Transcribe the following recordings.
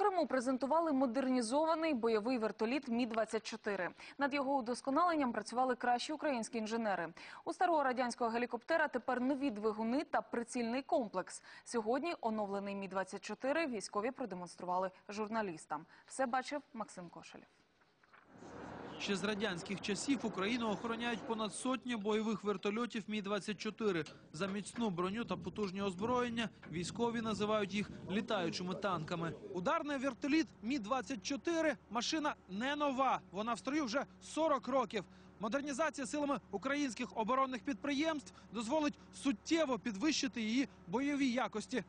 Криму презентували модернізований бойовий вертоліт Мі-24. Над його удосконаленням працювали кращі українські інженери. У старого радянського гелікоптера тепер нові двигуни та прицільний комплекс. Сьогодні оновлений Мі-24 військові продемонстрували журналістам. Все бачив Максим Кошелєв. Ще з радянських часів Україну охороняють понад сотні бойових вертольотів Мі-24. За міцну броню та потужні озброєння військові називають їх літаючими танками. Ударний вертоліт Мі-24 – машина не нова. Вона в строю вже 40 років. Модернізація силами українських оборонних підприємств дозволить суттєво підвищити її бойові якості.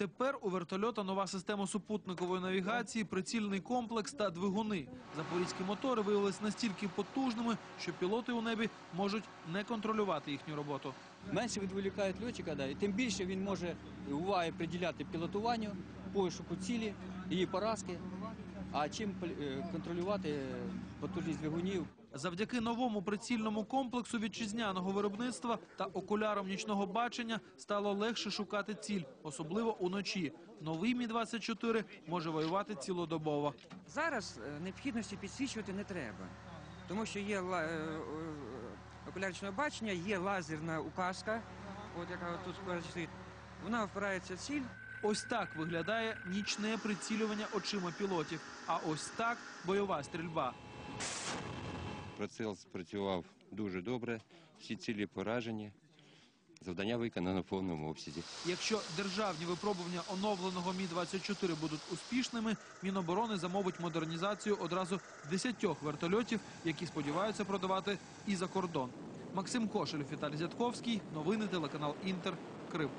Тепер у вертольота нова система супутникової навігації, прицільний комплекс та двигуни. Запорізькі мотори виявилися настільки потужними, що пілоти у небі можуть не контролювати їхню роботу. Менше відволікають льотчика, да, і тим більше він може уваги приділяти пілотуванню, пошуку цілі, її поразки. А чим е, контролювати потужність двигунів? Завдяки новому прицільному комплексу вітчизняного виробництва та окулярам нічного бачення стало легше шукати ціль, особливо уночі. Новий Мі-24 може воювати цілодобово. Зараз е, необхідності підсвічувати не треба, тому що є е, е, окуляричне бачення, є лазерна указка, от яка тут стоїть. Вона впирається в ціль. Ось так виглядає нічне прицілювання очима пілотів. А ось так бойова стрільба. Приціл спрацював дуже добре, всі цілі поражені. Завдання виконано в повному обсязі. Якщо державні випробування оновленого Мі-24 будуть успішними, Міноборони замовить модернізацію одразу 10 вертольотів, які сподіваються продавати і за кордон. Максим Кошель, Віталій Зятковський. Новини телеканал Інтер. Крим.